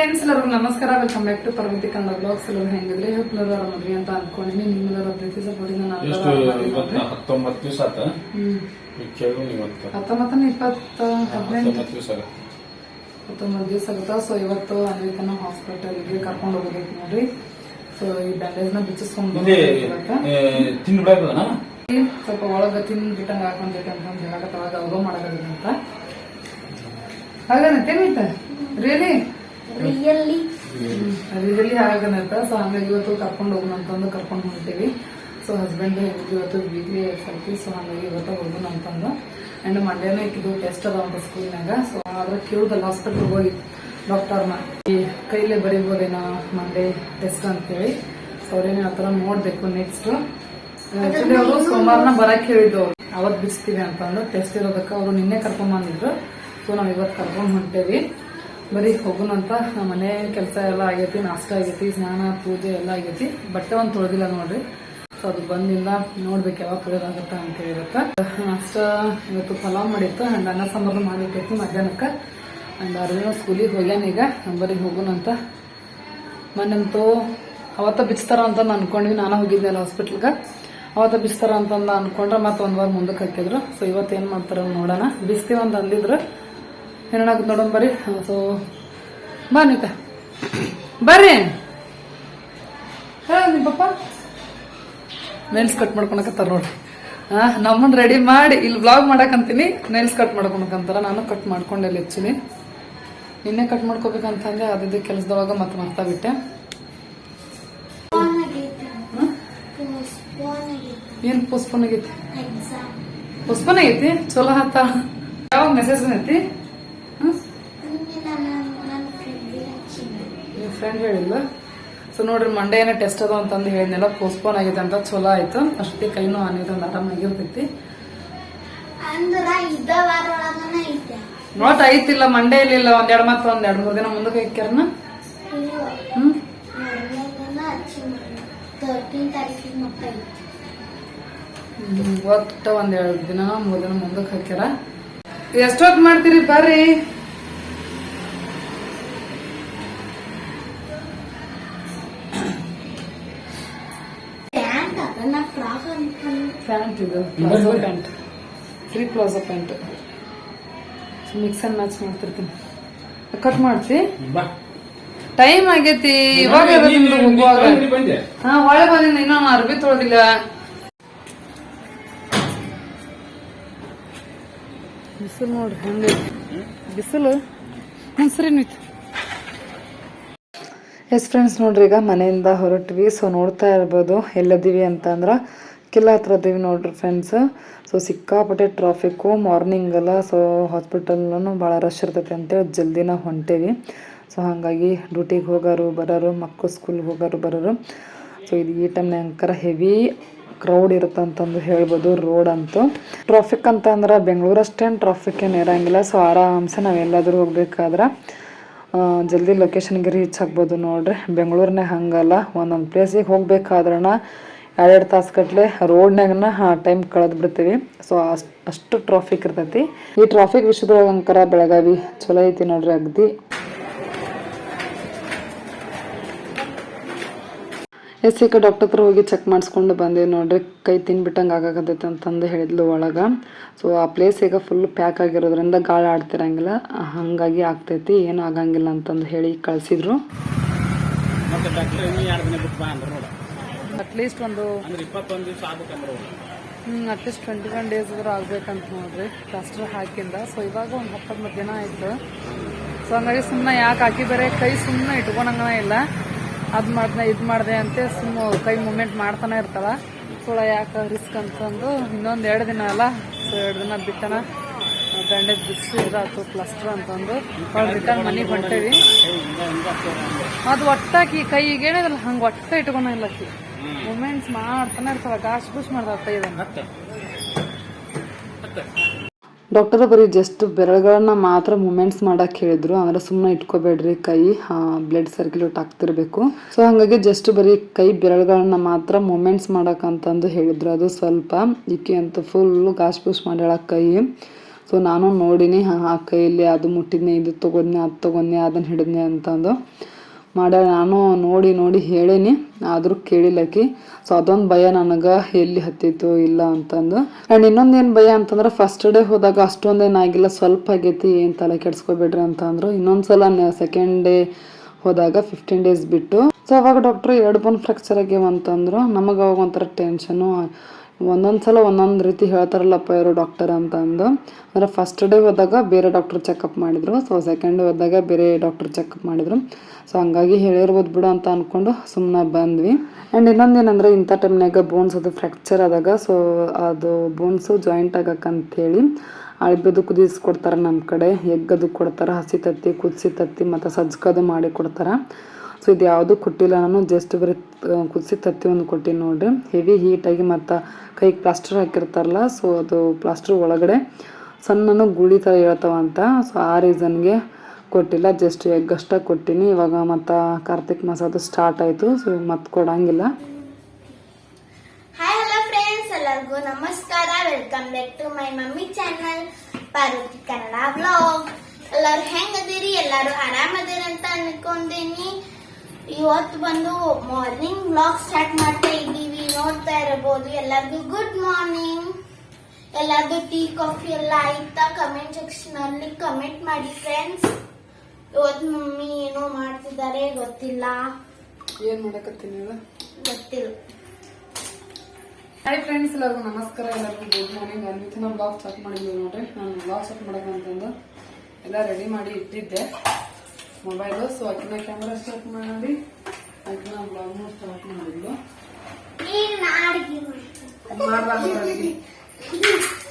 Friends ಎಲ್ಲರಿಗೂ ನಮಸ್ಕಾರ. Welcome back to Parvati Kannada blogs ಎಲ್ಲರೂ ಹೆಂಗಿದ್ರೆ? ಇವತ್ತು ಮದ್ವೆ ಅಂತ ಅನ್ಕೊಂಡಿನಿ ನಿಮ್ಮೆಲ್ಲರ ಪ್ರೀತಿ ಸಪೋರ್ಟಿಂದ ನಾನು ಎಷ್ಟು ಇವತ್ತ? ಹತ್ತೊಂಬತ್ತು ದಿವಸ ಆತ? ಈಗ ಕೇಳು ಹತ್ತೊಂಬತ್ತನೇ ಇಪ್ಪತ್ತ ಹದಿನೆಂಟು. ಹತ್ತೊಂಬತ್ತು ದಿವಸ ಆಗತ್ತೆ. ಹತ್ತೊಂಬತ್ತು ದಿವಸ ಆಗುತ್ತಾ. ಸೊ ಇವತ್ತು ಅನ್ವಿತನ ಹಾಸ್ಪಿಟಲ್ಗೆ ಕರ್ಕೊಂಡು ಹೋಗೋದೈತಿ ನೋಡ್ರಿ. ಸೊ ಈ ಬ್ಯಾಂಡೇಜ್ನ ಬಿಚ್ಚಿಸ್ಕೊಂಡು ಇಲ್ಲಿ ಇವತ್ತ. ತಿಂದು ಬಿಡೋದನ ಸ್ವಲ್ಪ ಒಳಗ ತಿಂದು ಹಾಕೊಂಡೈತೆ ಅಂತ ಹೇಳಕತ್ತವಾಗ ಅವಗ ಮಾಡಕತ್ತೈತೆ ಅಂತ. ತಿನ್ನಿತ್ತ ರಿಯಲಿ ರಿಯಲಿ ರಿಯಲಿ ಹಾಗನಂತ ಸೊ ಹಂಗಾಗಿ ಇವತ್ತು ಕರ್ಕೊಂಡು ಹೋಗೋಣ ಅಂತಂದು ಕರ್ಕೊಂಡು ಹೋಗ್ತೀವಿ ಸೊ ಹಸ್ಬೆಂಡ್ ಹೇಳಿದ್ರು ಇವತ್ತು ವೀಕ್ಲಿ ಐತಿ ಸೊ ಹಂಗಾಗಿ ಇವತ್ತು ಹೋಗೋಣ ಅಂತಂದು ಆ್ಯಂಡ್ ಮಂಡ್ಯನೇ ಇದು ಟೆಸ್ಟ್ ಅದ ಅಂತ ಸ್ಕೂಲ್ನಾಗ ಸೊ ಆದ್ರೆ ಕೇಳಿದಲ್ಲ ಹಾಸ್ಪಿಟಲ್ ಹೋಗಿ ಡಾಕ್ಟರ್ನ ಈ ಕೈಲೇ ಬರೀಬೋದೇನೋ ಮಂಡೇ ಟೆಸ್ಟ್ ಅಂತೇಳಿ. ಸೊ ಅವ್ರೇನೇ ಆ ಥರ ನೋಡಬೇಕು ನೆಕ್ಸ್ಟ್ ಆ್ಯಕ್ಚುಲಿ ಅವರು ಸೋಮವಾರನ ಬರಕ್ಕೆ ಹೇಳಿದ್ದು ಅವತ್ತು ಬಿಡಿಸ್ತೀವಿ ಅಂತಂದು ಟೆಸ್ಟ್ ಇರೋದಕ್ಕೆ ಅವರು ನಿನ್ನೆ ಕರ್ಕೊಂಡ್ಬಂದಿದ್ರು ಸೊ ನಾವು ಇವತ್ತು ಕರ್ಕೊಂಡು ಹೊಂಟೇವಿ. ಬರೀ ಅಂತ ನಮ್ಮ ಮನೆ ಕೆಲಸ ಎಲ್ಲ ಆಗೈತಿ, ನಾಷ್ಟ ಆಗೈತಿ, ಸ್ನಾನ, ಪೂಜೆ ಎಲ್ಲ ಆಗೈತಿ. ಬಟ್ಟೆ ಒಂದು ತೊಳೆದಿಲ್ಲ ನೋಡ್ರಿ. ಸೊ ಅದು ಬಂದಿಲ್ಲ ನೋಡ್ಬೇಕು ಯಾವಾಗ ತೊಳೆದಾಗತ್ತ ಅಂತ ಹೇಳಿರತ್ತ. ನಾಷ್ಟ ಇವತ್ತು ಪಲಾವ್ ಮಾಡಿತ್ತು ಅಂಡ್ ಅನ್ನ ಸಾಂಬಾರು ಮಾಡಿಟ್ಟೈತಿ ಮಧ್ಯಾಹ್ನಕ್ಕೆ. ಅಂಡ್ ಅರ್ಜುನ ಸ್ಕೂಲಿಗೆ ಹೋಗ್ಯಾನ ಈಗ ಬರೀ ಹೋಗೋಣಂತ ಮೊನ್ನಂತೂ ಅವತ್ತ ಬಿಚ್ತಾರ ಅಂತ ಅನ್ಕೊಂಡ್ವಿ, ನಾನು ಹೋಗಿದ್ನಲ್ಲ ಹಾಸ್ಪಿಟ್ಲ್ಗೆ ಅವತ್ತ ಬಿಚ್ತಾರ ಅಂತಂದು ಅನ್ಕೊಂಡ್ರೆ ಮತ್ತೆ ಒಂದು ವಾರ ಮುಂದಕ್ಕೆ ಹಾಕಿದ್ರು ಸೊ ಇವತ್ತು ಏನು ಮಾಡ್ತಾರ ನೋಡೋಣ. ಬಿಸ್ತೀವಿ ಅಂತ ಅಂದಿದ್ರು. ಏನಾಗತ್ ನೋಡೋಣ ಬರ್ರಿ. ಸೊ ಬನ್ನಿತ ನೀತ ಬರ್ರಿ. ಹೇಳ ನಿಮ್ಮ ಪಪ್ಪ ನೈಲ್ಸ್ ಕಟ್ ಮಾಡ್ಕೊಳಕತ್ತಾರ ನೋಡ್ರಿ. ಹಾ ನಮ್ಮನ್ನ ರೆಡಿ ಮಾಡಿ ಇಲ್ಲಿ ಬ್ಲಾಗ್ ಮಾಡಕಂತೀನಿ ನೈಲ್ಸ್ ಕಟ್ ಮಾಡ್ಕೊಳಕಂತಾರ. ನಾನು ಕಟ್ ಮಾಡ್ಕೊಂಡೆ ಹೆಚ್ಚಿನಿ ನಿನ್ನೆ ಕಟ್ ಮಾಡ್ಕೋಬೇಕಂತಂದ್ರೆ ಅದಿದ್ದ ಕೆಲಸದೊಳಗ ಮತ್ತೆ ಮರ್ತಾ ಬಿಟ್ಟೆ. ಏನು? ಫೋನ್ ಆಗೈತೆ? ಚಲೋ ಹತ್ತ ಯಾವಾಗ ಮೆಸೇಜ್ ಬಂದೈತಿ? ಫ್ರೆಂಡ್ ಹೇಳಿಲ್ಲ ಸೊ ನೋಡ್ರಿ ಮಂಡೇನ ಏನೋ ಟೆಸ್ಟ್ ಅದ ಅಂತಂದು ಹೇಳಿದ್ನೆಲ್ಲ ಪೋಸ್ಟ್ಪೋನ್ ಆಗೈತೆ ಅಂತ ಚಲೋ ಆಯ್ತು. ಅಷ್ಟೇ ಕೈನೂ ಆನೈತೆ ಒಂದು ಆರಾಮಾಗಿರ್ತೈತಿ. ನೋಟ್ ಐತಿಲ್ಲ ಮಂಡೇ ಇಲ್ಲಿಲ್ಲ ಒಂದೆರಡು ಮತ್ತೆ ಒಂದ್ ಎರಡ್ ಮೂರ್ ದಿನ ಮುಂದಕ್ಕೆ ಅಯ್ಯೋ ಹ್ಮ್ ಒಟ್ಟ ಒಂದ್ ಎರಡ್ ದಿನ ಮೂರು ದಿನ ಮುಂದಕ್ಕೆ ಹಾಕ್ಯಾರ. ಎಷ್ಟೊತ್ತು ಮಾಡ್ತೀರಿ? ಬರ್ರಿ. Free palazzo pant mix and match ಮಾಡ್ತಿರ್ತೀನಿ. ಕಟ್ ಮಾಡ್ತಿ? ಟೈಮ್ ಆಗೈತಿ ಇವಾಗ ನಿಮ್ದು ಹೋಗುವಾಗ. ಹಾ ಒಳ್ಳೆ ಬಂದಿನ ಇನ್ನೂ ನಾನು ಅರ್ಬಿ ತೊಳೆದಿಲ್ಲ. ಬಿಸಿಲು ನೋಡ್ರಿ ಹೆಂಗೈತಿ ಬಿಸಿಲು? ಹಸ್ರಿ ಸರಿ ಎಸ್ ಫ್ರೆಂಡ್ಸ್ ನೋಡ್ರಿ ಈಗ ಮನೆಯಿಂದ ಹೊರಟ್ವಿ. ಸೊ ನೋಡ್ತಾ ಇರ್ಬೋದು ಎಲ್ಲದಿವಿ ಅಂತಂದ್ರೆ ಕಿಲ್ಲ ಹತ್ರ ಇದ್ದೀವಿ ನೋಡ್ರಿ ಫ್ರೆಂಡ್ಸ್ ಸೊ ಸಿಕ್ಕಾಪಟ್ಟೆ ಟ್ರಾಫಿಕ್ಕು ಮಾರ್ನಿಂಗ್ ಎಲ್ಲ ಸೊ ಹಾಸ್ಪಿಟಲ್ನೂ ಭಾಳ ರಶ್ ಇರ್ತೈತೆ ಅಂತೇಳಿ ಜಲ್ದಿನ ಹೊಂಟೇವಿ. ಸೊ ಹಾಗಾಗಿ ಡ್ಯೂಟಿಗೆ ಹೋಗೋರು ಬರೋರು ಮಕ್ಕಳು ಸ್ಕೂಲ್ಗೆ ಹೋಗೋರು ಬರೋರು ಸೊ ಇದು ಈ ಟೈಮ್ನಾಗ ಹೆವಿ ಕ್ರೌಡ್ ಇರುತ್ತೆ ಅಂತಂದು ಹೇಳ್ಬೋದು ರೋಡ್ ಅಂತೂ. ಟ್ರಾಫಿಕ್ ಅಂತ ಅಂದ್ರೆ ಬೆಂಗಳೂರು ಅಷ್ಟೇನು ಟ್ರಾಫಿಕ್ ಏನು ಇರೋಂಗಿಲ್ಲ ಸೊ ಆರಾಮ್ಸೆ ನಾವೆಲ್ಲಾದರೂ ಹೋಗ್ಬೇಕಾದ್ರೆ ಜಲ್ದಿ ಲೊಕೇಶನ್ಗೆ ರೀಚ್ ಆಗ್ಬೋದು ನೋಡ್ರಿ. ಬೆಂಗಳೂರನ್ನೇ ಹಂಗಲ್ಲ, ಒಂದೊಂದು ಪ್ಲೇಸಿಗೆ ಹೋಗ್ಬೇಕಾದ್ರನ ಎರಡೆರಡು ತಾಸು ಗಟ್ಲೆ ರೋಡ್ನಾಗನ ಟೈಮ್ ಕಳೆದು ಬಿಡ್ತೀವಿ. ಸೊ ಅಷ್ಟು ಅಷ್ಟು ಟ್ರಾಫಿಕ್ ಇರ್ತೈತಿ. ಈ ಟ್ರಾಫಿಕ್ ವಿಷಯದೊಳಗೆ ಅಂಕರ ಬೆಳಗಾವಿ ಚಲೋ ಐತಿ ನೋಡ್ರಿ ಅಗ್ದಿ. ಎಸ್ ಈಗ ಡಾಕ್ಟರ್ ಹತ್ರ ಹೋಗಿ ಚೆಕ್ ಮಾಡಿಸ್ಕೊಂಡು ಬಂದೆ ನೋಡ್ರಿ. ಕೈ ತಿನ್ಬಿಟ್ಟಂಗೆ ಆಗಾಕತ್ತೈತೆ ಅಂತಂದು ಹೇಳಿದ್ಲು ಒಳಗೆ. ಸೊ ಆ ಪ್ಲೇಸ್ ಈಗ ಫುಲ್ ಪ್ಯಾಕ್ ಆಗಿರೋದ್ರಿಂದ ಗಾಳಿ ಆಡ್ತಿರಂಗಿಲ್ಲ. ಹಾಗಾಗಿ ಆಗ್ತೈತಿ, ಏನು ಆಗಂಗಿಲ್ಲ ಅಂತಂದು ಹೇಳಿ ಕಳಿಸಿದ್ರು. ಅಟ್ಲೀಸ್ಟ್ ಒಂದು ಅಂದ್ರೆ ಇಪ್ಪತ್ತೊಂದು ದಿವಸ ಆಗ್ಬೇಕಂದ್ರೆ ಹ್ಞೂ ಅಟ್ಲೀಸ್ಟ್ ಟ್ವೆಂಟಿ ಒನ್ ಡೇಸ್ ಆದ್ರೂ ಆಗ್ಬೇಕಂತ ನೋಡ್ರಿ. ಪ್ಲಾಸ್ಟರ್ ಹಾಕಿಂದ ಸೊ ಇವಾಗ ಒಂದು ಹತ್ತೊಂಬತ್ತು ದಿನ ಆಯ್ತು. ಸೊ ಹಂಗಾಗಿ ಸುಮ್ಮನೆ ಯಾಕೆ ಹಾಕಿ ಬೇರೆ ಕೈ ಸುಮ್ಮನೆ ಇಟ್ಕೊಳಂಗನ ಇಲ್ಲ. ಅದು ಮಾಡ್ದೆ ಇದು ಮಾಡಿದೆ ಅಂತ ಸುಮ್ಮ ಕೈ ಮೂಮೆಂಟ್ ಮಾಡ್ತಾನೆ ಇರ್ತಾವ ಸೋಳ ಯಾಕೆ ರಿಸ್ಕ್ ಅಂತಂದು ಇನ್ನೊಂದು ಎರಡು ದಿನ ಅಲ್ಲ. ಸೊ ಎರಡು ದಿನ ಬಿಟ್ಟನ ಬ್ಯಾಂಡೇಜ್ ಬಿಡಿಸಿ ಇದಾಯ್ತು ಕ್ಲಸ್ಟರ್ ಅಂತಂದು. ರಿಟರ್ನ್ ಮನೆಗೆ ಹೊಂಟೇವಿ. ಅದು. ಒಟ್ಟಾಕಿ ಕೈಗೆ ಹಂಗ ಹಂಗೆ ಒಟ್ಟ ಇಟ್ಕೊಂಡಿಲ್ಲ ಮೂಮೆಂಟ್ಸ್ ಮಾಡ್ತಾನೆ ಇರ್ತಾಳ. ಕಾಶ್ ಮಾಡ್ತಾಳ ಕೈದನ್ನ ಡಾಕ್ಟರ್ ಬರೀ ಜಸ್ಟ್ ಬೆರಳುಗಳನ್ನ ಮಾತ್ರ ಮೂಮೆಂಟ್ಸ್ ಮಾಡಕ್ ಹೇಳಿದ್ರು. ಅಂದ್ರೆ ಸುಮ್ಮನೆ ಇಟ್ಕೋಬೇಡ್ರಿ ಕೈ ಬ್ಲಡ್ ಸರ್ಕ್ಯುಲೇಟ್ ಆಗ್ತಿರ್ಬೇಕು. ಸೊ ಹಾಗಾಗಿ ಜಸ್ಟ್ ಬರೀ ಕೈ ಬೆರಳುಗಳನ್ನ ಮಾತ್ರ ಮೂಮೆಂಟ್ಸ್ ಮಾಡಕ್ ಅಂತಂದು ಹೇಳಿದ್ರು. ಅದು ಸ್ವಲ್ಪ ಈಕೆ ಅಂತ ಫುಲ್ ಗಾಶ್ ಪೂಸ್ ಮಾಡ್ಯಾಳ ಕೈ. ಸೊ ನಾನು ನೋಡಿನಿ ಹಾಂ ಆ ಕೈಯಲ್ಲಿ ಅದು ಮುಟ್ಟಿದ್ನೆ ಇದು ತೊಗೊಂಡ್ನೆ ಅದು ತೊಗೊಂಡ್ನೆ ಅದನ್ನ ಹಿಡಿದ್ನೆ ಅಂತಂದು. ಮಾಡ್ಯಾಳ ನಾನು ನೋಡಿ ನೋಡಿ ಹೇಳೀನಿ, ಆದರೂ ಕೇಳಿಲ್ಲಕಿ. ಸೊ ಅದೊಂದು ಭಯ ನನಗೆ, ಎಲ್ಲಿ ಹತ್ತಿತ್ತು ಇಲ್ಲ ಅಂತಂದು. ಆ್ಯಂಡ್ ಇನ್ನೊಂದು ಭಯ ಅಂತಂದ್ರೆ ಫಸ್ಟ್ ಡೇ ಹೋದಾಗ ಅಷ್ಟೊಂದೇನಾಗಿಲ್ಲ ಸ್ವಲ್ಪ ಆಗೈತಿ, ಏನು ತಲೆ ಕೆಡ್ಸ್ಕೊಬೇಡ್ರಿ ಅಂತಂದ್ರು. ಇನ್ನೊಂದು ಸಲ ಸೆಕೆಂಡ್ ಡೇ ಹೋದಾಗ ಫಿಫ್ಟೀನ್ ಡೇಸ್ ಬಿಟ್ಟು. ಸೊ ಅವಾಗ ಡಾಕ್ಟ್ರು ಎರಡು ಬೋನ್ ಫ್ರ್ಯಾಕ್ಚರ್ ಆಗ್ಯಾವ ಅಂತಂದ್ರು. ನಮಗೆ ಅವಾಗ ಒಂಥರ ಟೆನ್ಷನು ಒಂದೊಂದು ಸಲ ಒಂದೊಂದು ರೀತಿ ಹೇಳ್ತಾರಲ್ಲಪ್ಪ ಇವರು ಡಾಕ್ಟರ್ ಅಂತಂದು. ಅಂದರೆ ಫಸ್ಟ್ ಡೇ ಹೋದಾಗ ಬೇರೆ ಡಾಕ್ಟ್ರ್ ಚೆಕಪ್ ಮಾಡಿದರು. ಸೊ ಸೆಕೆಂಡ್ ಡೇ ಹೋದಾಗ ಬೇರೆ ಡಾಕ್ಟ್ರ್ ಚೆಕಪ್ ಮಾಡಿದ್ರು. ಸೊ ಹಂಗಾಗಿ ಹೇಳಿರ್ಬೋದು ಬಿಡು ಅಂತ ಅಂದ್ಕೊಂಡು ಸುಮ್ಮನೆ ಬಂದ್ವಿ. ಆ್ಯಂಡ್ ಇನ್ನೊಂದು ಏನಂದ್ರೆ ಇಂಥ ಟೈಮ್ನಾಗ ಬೋನ್ಸ್ ಅದು ಫ್ರ್ಯಾಕ್ಚರ್ ಆದಾಗ ಸೊ ಅದು ಬೋನ್ಸು ಜಾಯಿಂಟ್ ಆಗಕ್ಕಂಥೇಳಿ ಅಳ್ಬೆದು ಕುದಿಸ್ಕೊಡ್ತಾರೆ ನಮ್ಮ ಕಡೆ, ಎಗ್ಗದು ಕೊಡ್ತಾರೆ, ಹಸಿ ತತ್ತಿ, ಕುದಿಸಿ ತತ್ತಿ ಮತ್ತು ಸಜ್ಕದು ಮಾಡಿ ಕೊಡ್ತಾರೆ. ಸೊ ಇದು ಯಾವುದೂ ಕೊಟ್ಟಿಲ್ಲ ನಾನು ಜಸ್ಟ್ ಬರೀ ಕುದಿಸಿ ತತ್ತಿ ಒಂದು ಕೊಟ್ಟಿನಿ ನೋಡಿರಿ. ಹೆವಿ ಹೀಟಾಗಿ ಮತ್ತು ಕೈಗೆ ಪ್ಲಾಸ್ಟರ್ ಹಾಕಿರ್ತಾರಲ್ಲ ಸೊ ಅದು ಪ್ಲಾಸ್ಟರ್ ಒಳಗಡೆ ಸಣ್ಣನ ಗುಳಿ ಥರ ಹೇಳ್ತಾವಂತ ಸೊ ಆ ರೀಸನ್ಗೆ ಕೊಟ್ಟಿಲ್ಲ ಜಸ್ಟ್ ಎಗ್ ಅಷ್ಟೇ ಕೊಟ್ಟಿನಿ. ಇವಾಗ ಮತ್ತು ಕಾರ್ತಿಕ್ ಮಾಸದು ಸ್ಟಾರ್ಟ್ ಆಯಿತು ಸೊ ಮತ್ತೆ ಕೊಡಂಗಿಲ್ಲ. ಹಾಯ್ ಹಲೋ ಫ್ರೆಂಡ್ಸ್ ಎಲ್ಲರಿಗೂ ನಮಸ್ಕಾರ. Welcome back to my mummy channel Parvati Kannada vlog ಎಲ್ಲರೂ ಹೆಂಗದಿರಿ? ಎಲ್ಲರೂ ಆರಾಮದಿರಿ ಅಂತ ಅನ್ಕೊಂಡೀನಿ. ಇವತ್ತು ಬಂದು ಮಾರ್ನಿಂಗ್ ಬ್ಲಾಗ್ ಸ್ಟಾರ್ಟ್ ಮಾಡ್ತಾ ಇದ್ದೀವಿ. ನೋಡ್ತಾ ಇರಬಹುದು ಎಲ್ಲರಿಗೂ ಗುಡ್ ಮಾರ್ನಿಂಗ್ ಎಲ್ಲಾರ್ದು ಟೀ ಕಾಫಿ ಎಲ್ಲ ಆಯ್ತಾ? ಕಮೆಂಟ್ ಸೆಕ್ಷನ್ ಅಲ್ಲಿ ಕಮೆಂಟ್ ಮಾಡಿ ಫ್ರೆಂಡ್ಸ್ ಇವತ್ತು ಮಮ್ಮಿ ಏನೋ ಮಾಡ್ತಿದ್ದಾರೆ ಗೊತ್ತಿಲ್ಲ. ಏನು ಮಾಡಕತ್ತೀನಿ ಹೇಳು? ಗೊತ್ತಿಲ್ಲ. ಹಾಯ್ ಫ್ರೆಂಡ್ಸ್ ಎಲ್ಲರಿಗೂ ನಮಸ್ಕಾರ. ಎಲ್ಲರಿಗೂ ಗುಡ್ ಮಾರ್ನಿಂಗ್ ಅನ್ವಿತಿನ ಬ್ಲಾಗ್ ಸ್ಟಾರ್ಟ್ ಮಾಡಿದ್ವಿ ನೋಡ್ರಿ. ನಾನು ಬ್ಲಾಗ್ ಸ್ಟಾರ್ಟ್ ಮಾಡಬೇಕಂತಂದು ಎಲ್ಲ ರೆಡಿ ಮಾಡಿ ಇಟ್ಟಿದ್ದೆ. ಮೊಬೈಲು ಸೊ ಅಕ್ಕಿನ ಕ್ಯಾಮ್ರಾ ಸ್ಟಾರ್ಟ್ ಮಾಡಿ. ಅಕ್ಕಿನ ಬ್ಲಾಗ್ನು ಸ್ಟಾರ್ಟ್ ಮಾಡಿದ್ಲು. ಅಡಿಗೆ ಮಾಡಬಾರ್ದು ಸರಿ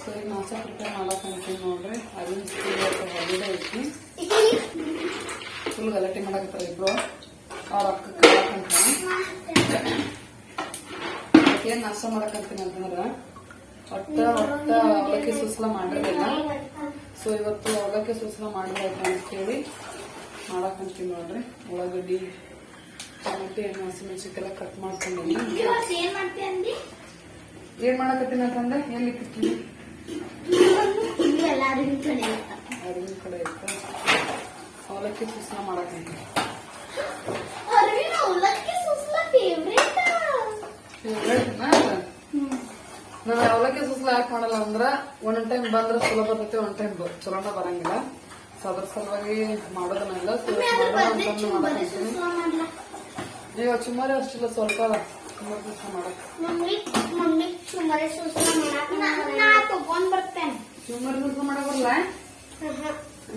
ಸೊ ಈಗ ನಾಷ್ಟ ಪ್ರಿಪೇರ್ ಮಾಡಕ್ಕಂತೀನಿ ನೋಡ್ರಿ ಅದನ್ನ ಸ್ಕೂಲ್ ಹಾಲಿಡೇ ಐತಿ ಫುಲ್ ಗಲಾಟೆ ಮಾಡಕತ್ತಾರ ಇಬ್ರು. ಅವ್ರ ಅಕ್ಕ ಏನು ಏನ್ ಮಾಡಕಂತೀನಿ ಅಂತಂದ್ರ ಒಟ್ಟ ಒಟ್ಟ ಅವಲಕ್ಕಿ ಸುಸಲ ಮಾಡಿರಲಿಲ್ಲ ಸೊ ಇವತ್ತು ಅವಲಕ್ಕಿ ಸುಸಲ ಮಾಡಿರ್ಬೇಕು ಅಂತೇಳಿ ಮಾಡಕ್ಕಂತೀನಿ ನೋಡ್ರಿ. ಉಳ್ಳಾಗಡ್ಡಿ ಟೊಮೆಟೊ ಎಣ್ಣೆ ಹಸಿಮೆಣಸಿನ್ಕಾಯಿ ಕಟ್ ಮಾಡ್ಕೊಂಡಿ ಏನ್ ಮಾಡಕತ್ತೀನಿ ಅಂತಂದ್ರೆ ಎಲ್ಲಿ ಇಲ್ಲಿ ಎಲ್ಲಾರಿಗೂ ಕಡೆ ಇರ್ತ. ಅವಲಕ್ಕಿ ಸೂಸನ ಫೇವ್ರೇಟ್ ನಾನು ಅವಲಕ್ಕಿ ಸುಸ್ಲ ಯಾಕೆ ಮಾಡಲ್ಲ ಅಂದ್ರ ಒಂದೊಂದ್ ಟೈಮ್ ಬಂದ್ರ ಚಲೋ ಬರ್ತೈತಿ ಒಂದ್ ಟೈಮ್ ಚಲೋನ ಬರಂಗಿಲ್ಲ. ಸೊ ಅದ್ರ ಸಲುವಾಗಿ ಮಾಡೋದನ್ನೆಲ್ಲ ಈಗ ಚುಮಾರಿ ಅಷ್ಟಿಲ್ಲ ಸ್ವಲ್ಪ ಚುಮಾರಿ ಸುಸ್ಲ ಮಾಡಕ್. ಚುಮಾರಿ ಮಮ್ಮಿ ಸುಮಾರು ಸುಸ್ಲ ಮಾಡಾಕ ನಾ ತಗೊಂಡ್ ಬರ್ತೇನೆ. ಚುಮ್ಮರಿ ಸುಸ್ಲ ಮಾಡಕ್ ಬರಲ್ಲ?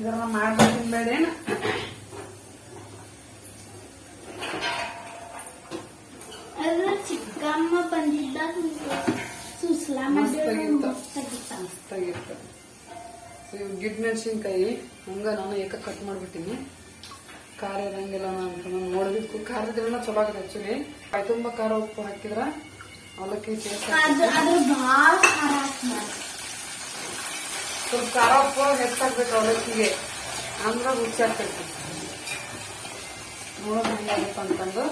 ನಾ ಮಾಡ್ಬೇಕು ತಿನ್ಬೇಡೇನು ಚಿಕ್ಕಮ್ಮ ಬಂದಿದ್ದಾಗ ಸುಸ್ಲ ಮಸ್ತಾಗಿತ್ತು. ಮಸ್ತಾಗಿತ್ತ ಮಸ್ತಾಗಿರ್ತದೆ ಸೊ ಇವ್ ಗಿಡ್ ಮೆಣಸಿನ್ಕಾಯಿ ಹಂಗ ನಾನು ಏಕ ಕಟ್ ಮಾಡ್ಬಿಟ್ಟಿನಿ. ಖಾರ ಇರಂಗಿಲ್ಲ ಅಂತ ನಾನು ನೋಡ್ಬೇಕು. ಖಾರದಿಲ್ಲ ಚಲೋ ಆಗುತ್ತೆ ಆಕ್ಚುಲಿ ಕಾಯಿ ತುಂಬ ಖಾರ ಉಪ್ಪು ಹಾಕಿದ್ರ ಅವಲಕ್ಕಿ ಟೇಸ್ಟ್ ಅದು ಅದ್ರ ಭಾಳ ಖಾರ ಹಾಕ್ಬಾರ್ದು. ಸ್ವಲ್ಪ ಖಾರ ಉಪ್ಪು ಹೆಚ್ಚಾಗ್ಬೇಕು ಅವಲಕ್ಕಿಗೆ ಅಂದ್ರೆ ಹುಚ್ಚಾಗ್ತೈತಿ ನೋಡೋದು ಅಂತಂದು.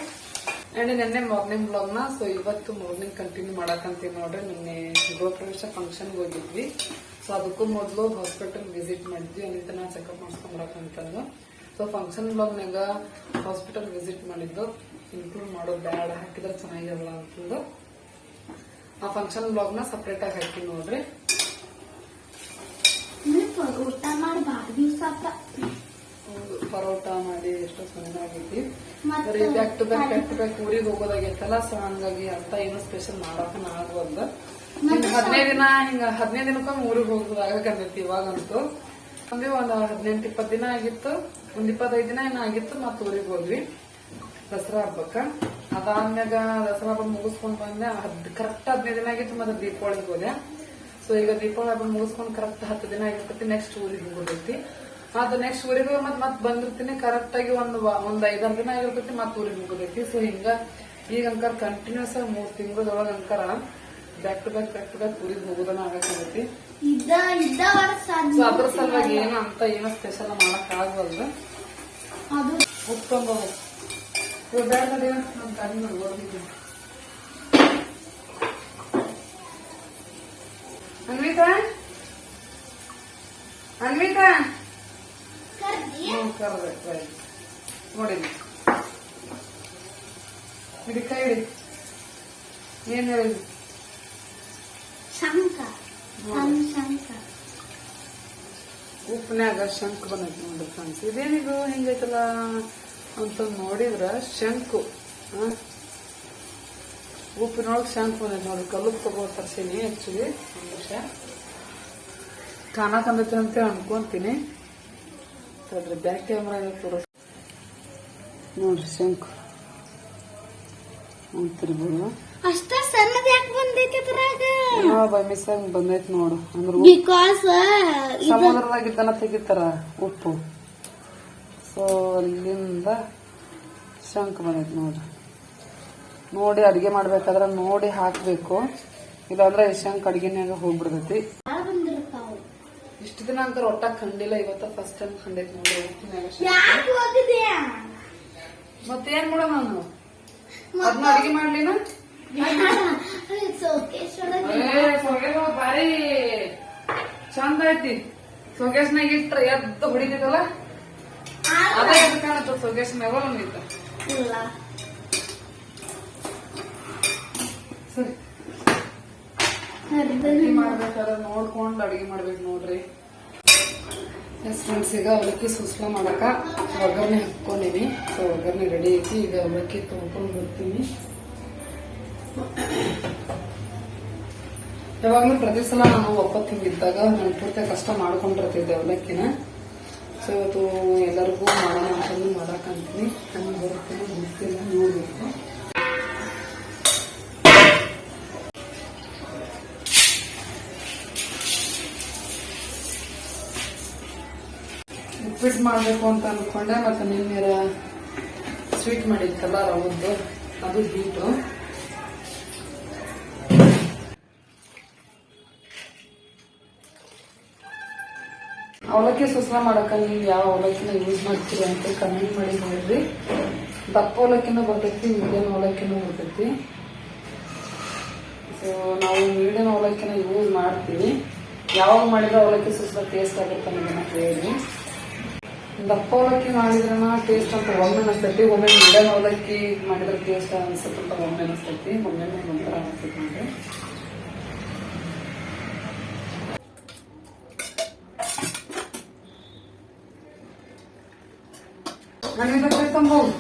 ಅಂಡ್ ನಿನ್ನೆ ಮಾರ್ನಿಂಗ್ ಬ್ಲಾಗ್ನ ಸೊ ಇವತ್ತು ಮಾರ್ನಿಂಗ್ ಕಂಟಿನ್ಯೂ ಮಾಡಕ್ಕಂತೀವಿ ನೋಡ್ರಿ. ನಿನ್ನೆ ಗೃಹ ಪ್ರವೇಶ ಫಂಕ್ಷನ್ಗೆ ಹೋಗಿದ್ವಿ. ಸೊ ಅದಕ್ಕೂ ಮೊದಲು ಹಾಸ್ಪಿಟಲ್ ವಿಸಿಟ್ ಮಾಡಿದ್ವಿ. ಅನಿತನ ಚೆಕಪ್ ಮಾಡ್ಸ್ಕೊಂಡ್ ಬರಕಂತಂದು ಸೊ ಫಂಕ್ಷನ್ ಬ್ಲಾಗ್ನಾಗ ಹಾಸ್ಪಿಟಲ್ ವಿಸಿಟ್ ಮಾಡಿದ್ದು. ಇನ್ಕ್ಲೂಡ್ ಮಾಡೋದು ಬ್ಯಾಡ, ಹಾಕಿದ್ರೆ ಚೆನ್ನಾಗಿರಲ್ಲ ಅಂತಂದು. ಆ ಫಂಕ್ಷನ್ ಬ್ಲಾಗ್ನ ಸಪ್ರೇಟಾಗಿ ಹಾಕಿ ನೋಡ್ರಿ. ನೀವು ಊಟ ಮಾಡಿ ಭಾಳ ದಿವಸ ಆತ ಪರೋಟ ಮಾಡಿ ಎಷ್ಟು ಚೆನ್ನಾಗೈತಿ ಮತ್ತೆ ಬರೀ back to back back to back ಊರಿಗೆ ಹೋಗೋದಾಗೈತಲ್ಲ ಸೊ ಹಂಗಾಗಿ ಅಂತ ಏನು ಸ್ಪೆಷಲ್ ಮಾಡಕ್ಕ ಹಿಂಗ ಹದಿನೈದು ದಿನ ಹಿಂಗ ಹದಿನೈದು ದಿನಕ್ಕೊಮ್ಮೆ ಊರಿಗೆ ಹೋಗೋದಾಗತ್ತೈತಿ ಇವಾಗಂತೂ. ಅಂದ್ರೆ ಒಂದ್ ಹದಿನೆಂಟು ಇಪ್ಪತ್ತು ದಿನ ಆಗಿತ್ತು ಒಂದ್ ಇಪ್ಪತ್ತೈದು ದಿನ ಏನೋ ಆಗಿತ್ತು ಮತ್ತೆ ಊರಿಗೆ ಹೋದ್ವಿ. ದಸರಾ ಹಬ್ಬಕ್ಕ. ಅದಾದ್ಮ್ಯಾಗ ದಸರಾ ಹಬ್ಬ ಮುಗಿಸ್ಕೊಂಡ್ ಬಂದೆ ಕರೆಕ್ಟ್ ಹದಿನೈದು ದಿನ ಆಗಿತ್ತು ಮತ್ತೆ ದೀಪಾವಳಿಗೆ ಹೋದೆ. ಸೊ ಈಗ ದೀಪಾವಳಿ ಹಬ್ಬ ಮುಗಿಸ್ಕೊಂಡು ಕರೆಕ್ಟ್ ಹತ್ತು ದಿನ ಆಗಿರ್ತೈತಿ ನೆಕ್ಸ್ಟ್ ಊರಿಗೆ ಹೋಗಿರ್ತೈತಿ ಅದು ನೆಕ್ಸ್ಟ್ ಊರಿಗೆ ಮತ್ ಮತ್ ಬಂದಿರ್ತೀನಿ ಕರೆಕ್ಟ್ ಆಗಿ ಒಂದು ಒಂದ್ ಐದಾರು ದಿನ ಆಗಿರ್ತೈತಿ ಮತ್ ಊರಿಗೆ ಹೋಗೋದೈತಿ ಸೊ ಹಿಂಗ ಈಗ ಅಂಕರ್ ಕಂಟಿನ್ಯೂಸ್ ಆಗಿ ಮೂರ್ ತಿಂಗಳದೊಳಗ ಅಂಕರ back to back back to back ಊರಿಗೆ ಹೋಗೋದನ್ನ ಆಗತ್ತೈತಿ ಸೊ ಅದ್ರ ಸಲುವಾಗಿ ಏನ ಅಂತ ಏನೋ ಸ್ಪೆಷಲ್ ಮಾಡಕ್ ಆಗವಲ್ದು. ಬ್ಯಾಡ ನಡಿ ನಮ್ ಕಣ್ಣು ಓದಿದ್ವಿ ಅನ್ವಿತಾ ಅನ್ವಿತಾ right. ನೋಡಿ ಹಿಡಿ ಕೈ ಹಿಡಿ ಏನ್ ಹೇಳಿದ್ವಿ ಶಂಕ ಶಂಕ ಉಪ್ನಾಗ ಶಂಕು ಬಂದೈತಿ ನೋಡಿ ಫ್ರೆಂಡ್ಸ್. ಇದೇನಿದು? ಹಿಂಗೈತಲ್ಲ? ಅಂತ ನೋಡಿದ್ರ ಶಂಕು ಹ? ಉಪ್ಪಿನೊಳಗೆ ಶಾಂಪು ಬಂದೈತಿ ನೋಡಿ ಕಲ್ಲು ತಗೋ ತರ್ಸೀನಿ ಹೆಚ್ಚಿಗೆ. ಒಂದು ನಿಮಿಷ ಕಾಣಕಂದೈತಿ ಅಂತ ಅನ್ಕೊಂತೀನಿ. ಅದ್ರ ಬ್ಯಾಕ್ ಕ್ಯಾಮ್ರಾ ತೋರಿಸ್ ನೋಡ್ರಿ ಶಂಕು. ಅಂತಿರ್ಬೋದು ಅಷ್ಟ ಸಣ್ಣದ ಯಾಕೆ ಬಂದೈತೆ ಅದ್ರಾಗ? ಬೈ ಮಿಸ್ ಆಗಿ ಬಂದೈತೆ ನೋಡು. ಅಂದ್ರೆ ಬಿಕಾಸ್ ಸಮುದ್ರದಾಗಿದ್ದನ ತೆಗಿತಾರ ಉಪ್ಪು. ಸೊ ಅಲ್ಲಿಂದ ಶಂಕು ಬಂದೈತೆ ನೋಡ್ರಿ. ನೋಡಿ ಅಡಿಗೆ ಮಾಡ್ಬೇಕಾದ್ರೆ ನೋಡಿ ಹಾಕ್ಬೇಕು. ಇಲ್ಲಾಂದ್ರೆ ಈ ಶಂಕ್ ಅಡಿಗೆನ್ಯಾಗ ಹೋಗ್ಬಿಡ್ತೈತಿ. ಇಷ್ಟು ದಿನ ಅಂತ ಒಟ್ಟ ಕಂಡಿಲ್ಲ ಇವತ್ತ ಫಸ್ಟ್ ಟೈಮ್ ಕಂಡೈತಿ ನೋಡಿ ಮತ್ತೇನ್ ಮಾಡ ನಾನು? ಅದನ್ನ ಅಡಿಗೆ ಮಾಡ್ಲಿನ? ಬಾರಿ. ಚಂದ ಐತಿ. ಸೊಗೇಶ್ನಾಗ ಇಟ್ರ ಎದ್ದು ಹೊಡಿತೈತಲ್ಲ? ಅದೇ ಕಾಣತ್ತ ಸೊಗೇಸ್ನಾಗ ಒಂದಿತ್ತ ಇಲ್ಲ ಸರಿ. ಅಡಿಗೆ ಮಾಡ್ಬೇಕಾದ್ರೆ ನೋಡ್ಕೊಂಡು ಅಡಿಗೆ ಮಾಡ್ಬೇಕು ನೋಡ್ರಿ. ಎಸ್ ಫ್ರೆಂಡ್ಸ್ ಈಗ ಅವಲಕ್ಕಿ ಸುಸ್ಲ ಮಾಡಕ ಒಗ್ಗರಣೆ ಹಾಕೊಂಡಿನಿ ಸೊ ಒಗ್ಗರಣೆ ರೆಡಿ ಐತಿ. ಈಗ ಅವಲಕ್ಕಿ ತೊಗೊಂಡು ಬರ್ತೀನಿ. ಯಾವಾಗ್ಲೂ ಪ್ರತಿ ಸಲ ನಾನು ಒಪ್ಪತ್ತು ತಿಂದಿದ್ದಾಗ ನಾನು ಪೂರ್ತಿ ಕಷ್ಟ ಮಾಡ್ಕೊಂಡಿರ್ತಿದ್ದೆ ಅವಲಕ್ಕಿನ. ಸೊ ಇವತ್ತು ಎಲ್ಲರಿಗೂ ಮಾಡೋಣ ಅಂತಂದು ಮಾಡಾಕಂತೀನಿ ನಾನು ಬರುತ್ತೆ ಗೊತ್ತಿಲ್ಲ ನೋಡ್ಬೇಕು. ಉಪ್ಪಿಟ್ಟು ಮಾಡಬೇಕು ಅಂತ ಅಂದ್ಕೊಂಡೆ ಮತ್ತು ನಿನ್ನೆ ಸ್ವೀಟ್ ಮಾಡಿದ್ದಲ್ಲ ರವದ್ದು ಅದು ಹೀಟು. ಅವಲಕ್ಕಿ ಸುಸ್ಲ ಮಾಡಕ ನೀವು ಯಾವ ಅವಲಕ್ಕಿನ ಯೂಸ್ ಮಾಡ್ತೀರಿ ಅಂತ ಕಮ್ಮಿ ಮಾಡಿ ನೋಡ್ರಿ ದಪ್ಪ ಅವಲಕ್ಕಿನೂ ಬರ್ತೈತಿ ಮೀಡಿಯಂ ಅವಲಕ್ಕಿನೂ ಬರ್ತೈತಿ. ಸೊ ನಾವು ಮೀಡಿಯಂ ಅವಲಕ್ಕಿನ ಯೂಸ್ ಮಾಡ್ತೀವಿ. ಯಾವಾಗ ಮಾಡಿದ್ರೆ ಅವಲಕ್ಕಿ ಸುಸ್ಲ ಟೇಸ್ಟ್ ಆಗುತ್ತೆ ಅನ್ನೋದನ್ನ ಹೇಳಿ ದಪ್ಪ ಅವಲಕ್ಕಿ ಮಾಡಿದ್ರನ ಟೇಸ್ಟ್ ಅಂತ ಒಮ್ಮೆ ಅನಿಸ್ತೈತಿ, ಒಮ್ಮೆ ಮೀಡಿಯಂ ಅವಲಕ್ಕಿ ಮಾಡಿದ್ರೆ ಟೇಸ್ಟ್ ಅನ್ಸುತ್ತೆ ಅಂತ ಒಮ್ಮೆ ಅನಿಸ್ತೈತಿ, ಒಮ್ಮೆ ಒಂಥರ ಅನಿಸ್ತೈತಿ ನೋಡ್ರಿ ನನಗೆ ಕರ್ಕೊಂಬೋದು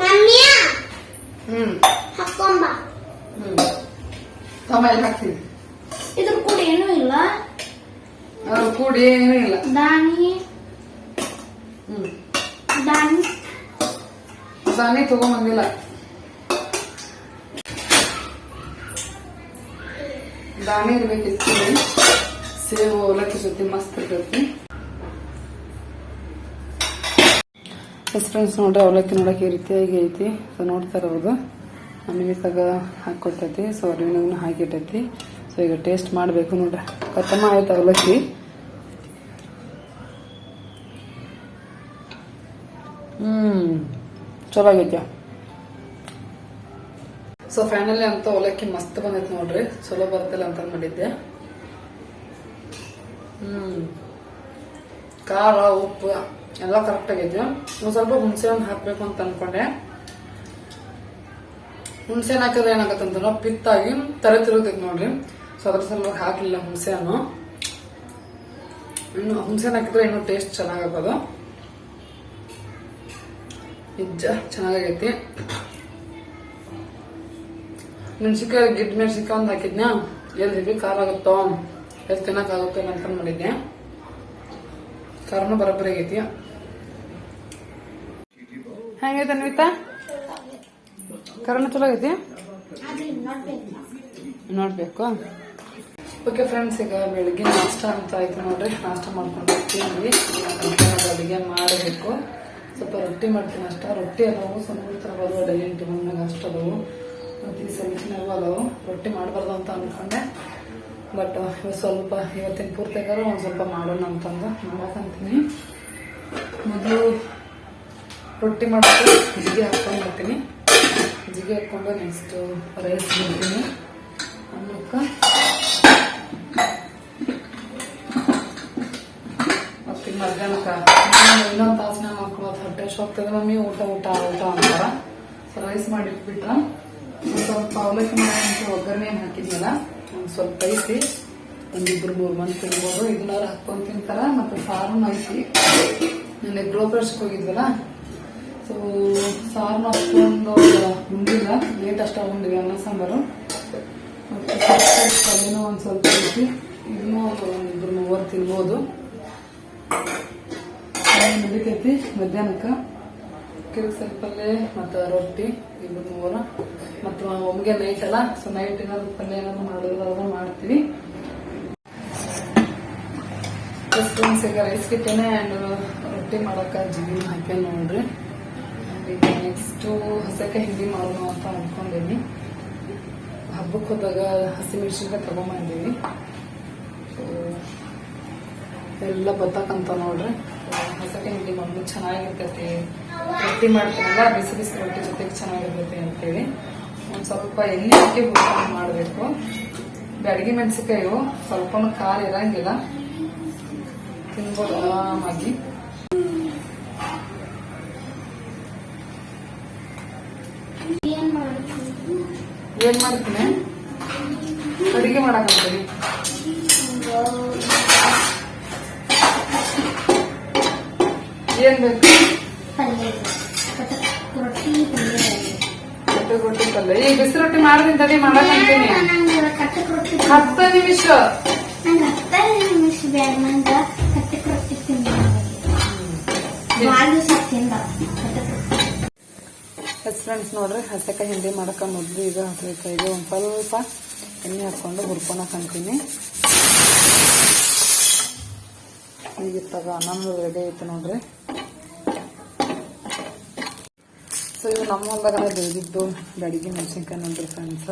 ಮಮ್ಮಿಯ ಹ್ಮ್ ಹಾಕೊಂಬ ಹ್ಮ್ ಟೊಮೆಟೊ ಹಾಕ್ತೀವಿ. ಇದ್ರ ಕೂಡ ಏನೂ ಇಲ್ಲ? ಅದ್ರ ಕೂಡಿ ಏನೂ ಇಲ್ಲ. ದಾನಿ. ಹ್ಮ್. ದಾನಿ. ದಾನಿ ತಗೊಂಬಂದಿಲ್ಲ. ದಾನಿ ಇರ್ಬೇಕಿತ್ತು ಸೇವು ಅವಲಕ್ಕಿ ಜೊತೆ ಮಸ್ತ್ ಇರ್ತೈತಿ. ಎಸ್ ಫ್ರೆಂಡ್ಸ್ ನೋಡ್ರಿ ಅವಲಕ್ಕಿ ನೋಡಕ್ಕೆ ಈ ರೀತಿಯಾಗಿ ಐತಿ. ಸೊ ನೋಡ್ತಾ ಇರೋದು. ಅನ್ವಿತಾಗ ಹಾಕೊಟ್ಟೈತಿ ಸೊ ಅರಿವಿನಾಗೂ ಹಾಕಿಟ್ಟೈತಿ ಸೊ ಈಗ ಟೇಸ್ಟ್ ಮಾಡಬೇಕು ನೋಡ್ರಿ. ಕತ್ತಮ್ಮ ಆಯ್ತು ಅವಲಕ್ಕಿ. ಹ್ಮ್ ಚಲೋ ಆಗೈತೆ ಸೊ ಫೈನಲಿ ಅಂತ ಅವಲಕ್ಕಿ ಮಸ್ತ್ ಬಂದೈತೆ ನೋಡ್ರಿ. ಚಲೋ ಬರ್ತಿಲ್ಲ ಅಂತ ಮಾಡಿದ್ದೆ ಹ್ಮ್, ಖಾರ, ಉಪ್ಪು, ಎಲ್ಲ ಕರೆಕ್ಟ್ ಆಗೈತೆ. ಒಂದು ಸ್ವಲ್ಪ ಹುಣಸೆ ಹಣ್ಣು ಹಾಕ್ಬೇಕು ಅಂತ ಅನ್ಕೊಂಡೆ ಹುಣಸೆ ಹಾಕಿದ್ರೆ ಏನಾಗತ್ತಂತ ಪಿತ್ತಾಗಿ ತಲೆ ತಿರುಗತೈತಿ ನೋಡ್ರಿ. ಸೊ ಅದ್ರ ಸಲುವಾಗಿ ಹಾಕಲಿಲ್ಲ ಹುಣಸೆ ಹಣ್ಣು ಇನ್ನು ಹುಣಸೆ ಹಾಕಿದ್ರೆ ಇನ್ನೂ ಟೇಸ್ಟ್ ಚೆನ್ನಾಗಾಗೋದು ನಿಜ ಚೆನ್ನಾಗೈತಿ. ಮೆಣಸಿನ್ಕಾಯಿ ಗಿಡ್ ಮೆಣಸಿನ್ಕಾಯಿ ಒಂದು ಹಾಕಿದ್ನ ಹೆವಿ ಖಾರ ಆಗುತ್ತೋ? ಎಲ್ಲಿ ತಿನ್ನಕ್ಕಾಗುತ್ತೋ ಅಂತ ಮಾಡಿದ್ದೆ ಖಾರನೂ ಬರೋಬ್ಬರಿ ಆಗೈತಿ. ಹೆಂಗೈತೆ ಅನ್ವಿತಾ? ಖಾರನೂ ಚಲೋ ಐತಿ ನೋಡ್ಬೇಕು. ಓಕೆ ಫ್ರೆಂಡ್ಸ್ ಈಗ ಬೆಳಿಗ್ಗೆ ನಾಷ್ಟ ಅಂತ ಆಯ್ತು ನೋಡ್ರಿ. ನಾಷ್ಟ ಮಾಡ್ಕೊಂಡು ಹೋಗ್ತೀವಿ. ಅಡುಗೆ ಮಾಡಬೇಕು. ಸ್ವಲ್ಪ ರೊಟ್ಟಿ ಮಾಡ್ತೀನಿ ಅಷ್ಟ. ರೊಟ್ಟಿ ಅದಾವು ಸಮುದ್ರ ಬರುವ ಡೈಲಿ ಟೇಬಲ್ನಾಗ ಅಷ್ಟು ಅದಾವು. ಮತ್ತು ಈ ಸೆಲ್ಫಿನಾಗೂ ಅದಾವು. ರೊಟ್ಟಿ ಮಾಡಬಾರ್ದು ಅಂತ ಅಂದ್ಕೊಂಡೆ ಬಟ್ ಸ್ವಲ್ಪ ಇವತ್ತಿನ ಪೂರ್ತಿಗಾರ ಒಂದು ಸ್ವಲ್ಪ ಮಾಡೋಣ ಅಂತಂದು ಮಾಡಕ್ಕಂತೀನಿ ಮೊದಲು ರೊಟ್ಟಿ ಮಾಡೋದು ಬಿಸಿಗೆ ಹಾಕೊಂಡು ಬರ್ತೀನಿ. ಜಿಗೆ ಹಾಕೊಂಡು ನೆಕ್ಸ್ಟ್ ರೈಸ್ ಬಿಡ್ತೀನಿ ಆಮೇಲೆ ಮತ್ತೆ ಮಧ್ಯಾಹ್ನಕ್ಕೆ? ಇನ್ನೊಂದು ತಾಸನ ಮಕ್ಕಳು ಹೊಟ್ಟೆ ಹೋಗ್ತದೆ ಮಮ್ಮಿ, ಊಟ ಊಟ ಊಟ ಅಂತಾರ. ಸೊ ರೈಸ್ ಮಾಡಿಟ್ಬಿಟ್ರ. ಸ್ವಲ್ಪ ಅವಲಕ್ಕಿ ಮಾಡಿ ಒಗ್ಗರಣೆ ಹಾಕಿದ್ನಲ್ಲ, ಒಂದು ಸ್ವಲ್ಪ ಐತಿ. ಒಂದಿಬ್ರು ಮೂರು ಮಂದಿ ತಿನ್ಬೋದು. ಇದನ್ನಾರು ಹಾಕೊಂಡು ತಿಂತಾರ. ಮತ್ತೆ ಸಾರು ಐತಿ. ನೆನ್ನೆ ಗೃಹ ಪ್ರವೇಶಕ್ಕೆ ಹೋಗಿದ್ವಲ್ಲ ಸೊ ಸಾರನ್ನ ಅಷ್ಟೊಂದು ಉಂಡಿಲ್ಲ ಲೇಟ್ ಅಷ್ಟು ಉಂಡಿದೆ ಅನ್ನ ಸಾಂಬಾರು. ತರಕಾರಿ ಒಂದು ಸ್ವಲ್ಪ ಐತಿ. ಇನ್ನೂ ಒಂದು ಮೂವರು ತಿನ್ಬೋದು. ನಡೀತೈತಿ ಮಧ್ಯಾಹ್ನಕ್ಕೆ. ಕಿರು ಪಲ್ಯ ಮತ್ತು ರೊಟ್ಟಿ ಇದು ಮೂವರು. ಮತ್ತು ಒಮ್ಗೆ ನೈಟ್ ಅಲ್ಲ ಸೊ ನೈಟ್ ಏನಾದ್ರು ಪಲ್ಯ ಏನಾದ್ರು ಮಾಡೋದಾದ್ರೆ ಮಾಡ್ತೀವಿ. ರೈಸ್ ಕಿಟ್ಟೇನೆ ಆ್ಯಂಡ್ ರೊಟ್ಟಿ ಮಾಡೋಕೆ ಜೀವಿ ಹಾಕ್ಯಾನ ನೋಡ್ರಿ. ಈಗ ನೆಕ್ಸ್ಟು ಹಸೆಕಾಯಿ ಹಿಂಡಿ ಮಾಡೋಣ ಅಂತ ಅಂದ್ಕೊಂಡೀನಿ ಹಬ್ಬಕ್ಕೆ ಹೋದಾಗ ಹಸಿಮೆಣಸಿನ್ಕಾಯಿ ತಗೊಂಬಂದೀವಿ. ಎಲ್ಲ ಬತ್ತಕ್ಕಂತ ನೋಡ್ರಿ. ಹಸಕಾಯಿ ಹಿಂಡಿ ಮಾಡೋದು ಚೆನ್ನಾಗಿರ್ತೈತಿ. ರೊಟ್ಟಿ ಮಾಡ್ತೀನಲ್ಲ ಬಿಸಿ ಬಿಸಿ ರೊಟ್ಟಿ ಜೊತೆಗೆ ಚೆನ್ನಾಗಿರ್ತೈತಿ ಅಂತೇಳಿ. ಒಂದು ಸ್ವಲ್ಪ ಎಣ್ಣೆ ಹಾಕಿ ಹುರ್ಕೊಂಡು ಮಾಡಬೇಕು. ಬ್ಯಾಡಗಿ ಮೆಣಸಿಕಾಯು ಸ್ವಲ್ಪನೂ ಖಾರ ಇರಂಗಿಲ್ಲ. ತಿನ್ಬೋದು ಆರಾಮಾಗಿ ಏನ್ ಮಾಡ್ತೀನಿ ಏನ್ ಮಾಡ್ತೀನಿ? ಅಡಿಗೆ ಮಾಡಕಂತೀವಿ ಏನ್ ಬೇಕು? ರೊಟ್ಟಿ ಪಲ್ಯ. ಈ ಬಿಸಿ ರೊಟ್ಟಿ ಮಾಡ್ತೀನಿ ತಡಿ ಮಾಡಕಂತೀನಿ ಹತ್ತು ನಿಮಿಷ. ನಿಮಿಷ ಬ್ಯಾಡ ನಂಗೆ ಕಟಕ್ ರೊಟ್ಟಿ ತಿಂದ ಭಾಳ ದಿವಸ ತಿಂದ ಕಟಕ್ ರೊಟ್ಟಿ ಎಸ್ ಫ್ರೆಂಡ್ಸ್ ನೋಡ್ರಿ ಹಸೆಕಾಯಿ ಹಿಂಡಿ ಮಾಡ್ಕೊಂಡು ಮೊದಲು ಈಗ ಹಾಕಬೇಕಾಗಿದೆ ಒಂದು ಸ್ವಲ್ಪ ಎಣ್ಣೆ ಹಾಕೊಂಡು ಹುರ್ಕೊಳಕ್ಕೆ ಅಂತೀನಿ ಈಗ ತಗ ಅನ್ನನೂ ರೆಡಿ ಐತೆ ನೋಡ್ರಿ. ಸೊ ಇವು ನಮ್ಮ ಹೊಲ್ದಾಗ ಬೆಳೆದಿದ್ದು ಬೆಳಿಗ್ಗೆ ಮೆಣಸಿನ್ಕಾಯಿ ನೋಡ್ರಿ ಫ್ರೆಂಡ್ಸ್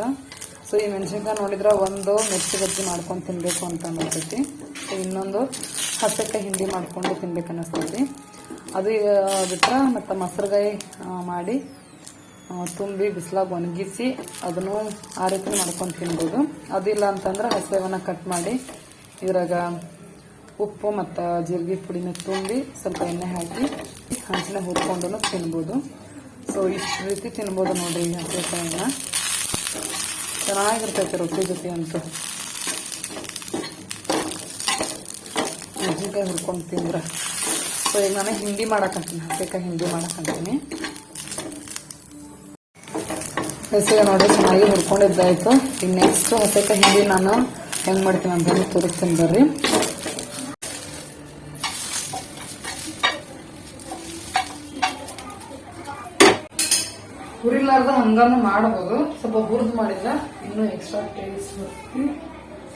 ಸೊ ಈ ಮೆಣಸಿನ್ಕಾಯಿ ನೋಡಿದ್ರೆ ಒಂದು ಮಿರ್ಚಿ ಬಜ್ಜಿ ಮಾಡ್ಕೊಂಡು ತಿನ್ಬೇಕು ಅಂತ ಅನ್ನಿಸ್ತೈತಿ ಸೊ ಇನ್ನೊಂದು ಹಸೆಕಾಯಿ ಹಿಂಡಿ ಮಾಡ್ಕೊಂಡು ತಿನ್ಬೇಕು ಅನ್ನಿಸ್ತೈತಿ ಅದು ಬಿಟ್ಟರೆ ಮತ್ತು ಮೊಸರುಗಾಯಿ ಮಾಡಿ ತುಂಬಿ ಬಿಸಿಲಾಗಿ ಒಣಗಿಸಿ ಅದನ್ನು ಆ ರೀತಿ ಮಾಡ್ಕೊಂಡು ತಿನ್ಬೋದು. ಅದಿಲ್ಲ ಅಂತಂದ್ರೆ ಹಸಿವನ್ನ ಕಟ್ ಮಾಡಿ ಇದ್ರಾಗ ಉಪ್ಪು ಮತ್ತು ಜೀರಿಗೆ ಪುಡಿನ ತುಂಬಿ ಸ್ವಲ್ಪ ಎಣ್ಣೆ ಹಾಕಿ ಹಂಚಿನ ಹುರ್ಕೊಂಡು ತಿನ್ಬೋದು. ಸೊ ಇಷ್ಟು ರೀತಿ ತಿನ್ಬೋದು ನೋಡಿರಿ ಈ ಹಸೆಕಾಯಿನ ಚೆನ್ನಾಗಿರ್ತೈತೆ ರೊಟ್ಟಿ ಜೊತೆ ಅಂತೂ. ಮೆಣಸಿನ್ಕಾಯಿ ಹುರ್ಕೊಂಡು ತಿಂದ್ರೆ. ಸೊ ಈಗ ನಾನು ಹಿಂಡಿ ಮಾಡಕ್ಕಂತೀನಿ ಹಸಿಕಾಯಿ ಹಿಂಡಿ ಮಾಡಕ್ಕಂತೀನಿ ಹಸಿಗೆ ನೋಡಿ ಚೆನ್ನಾಗಿ ಹುರ್ಕೊಂಡಿದ್ದಾಯ್ತು. ಈಗ ನೆಕ್ಸ್ಟ್ ಹಸೆಕಾಯಿ ಹಿಂಡಿ ನಾನು ಹೆಂಗೆ ಮಾಡ್ತೀನಿ ಅಂತ ಹೇಳಿ ತೋರಿಸ್ತೀನಿ ಬರ್ರಿ. ಹುರಿಲಾರ್ದ ಹಂಗಾನು ಮಾಡಬಹುದು ಸ್ವಲ್ಪ ಹುರಿದು ಮಾಡಿದ್ರೆ ಇನ್ನೂ ಎಕ್ಸ್ಟ್ರಾ ಟೇಸ್ಟ್ ಬರ್ತೀವಿ